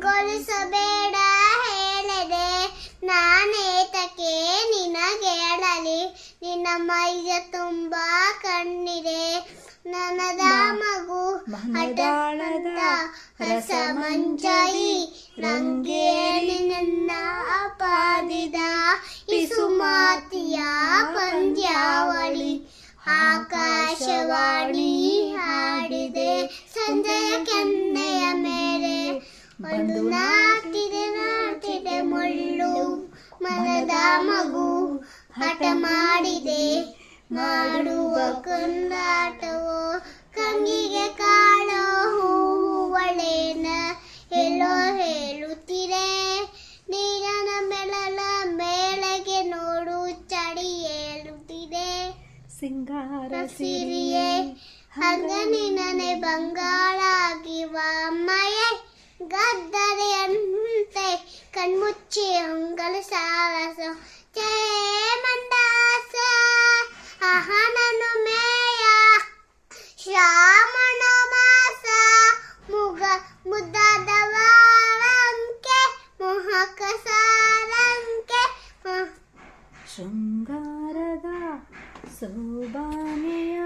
ಕಂಗೊಳಿಸಬೇಡ ಹೇಳದೆ ನಾನೇತಕ್ಕೆ ನಿನಗೇಳಲಿ. ನಿನ್ನ ಮೈಗೆ ತುಂಬಾ ಕಣ್ಣಿದೆ. ನನದ ಮಗು ಹಠಾಣದ ರಸ ಮಂಜರಿ ನಂಗೆ ನಿನ್ನ ಅಪಾದಿದ. ಪಿಸುಮಾತಿಯ ಪಂದ್ಯಾವಳಿ. ಆಕ ನಾಟಿದೆ ನಾಟಿದೆ ಮುಳ್ಳು ಮನದ ಮಗು ಹಠ ಮಾಡಿದೆ. ಮಾಡುವ ಕೊಂದಾಟವೋ ಕಂಗಿಗೆ ಕಾಣೋ ಹೂವಳೇನ ಎಲ್ಲೋ ಹೇಳುತ್ತಿದೆ. ನೀರನ ಮೆಳಲ ಮೇಲೆಗೆ ನೋಡು ಚಳಿ ಏಳುತ್ತಿದೆ. ಸಿಂಗಾರ ಸಿರಿಯೇ ಹಂಗನಿನನೆ ಬಂಗಾಳಾಗಿವ ಮಯೆ ಗದ್ದರೆಯಂತೆ ಕಣ್ಮುಚ್ಚಿ ಹೊಂಗಲು ಸಾರಸ ಚೇ ಮಂದಾಸ ಅಹನನು ಮೇಯ ಶ್ರಾವಣ ಮಾಸ ಮುಗ ಮುದ್ದಾದ ವಾರಂಕೆ ಮೋಹಕ ಸಾರಂಕೆ ಮೋಹ ಶೃಂಗಾರದ ಸೋಬಾನೆಯ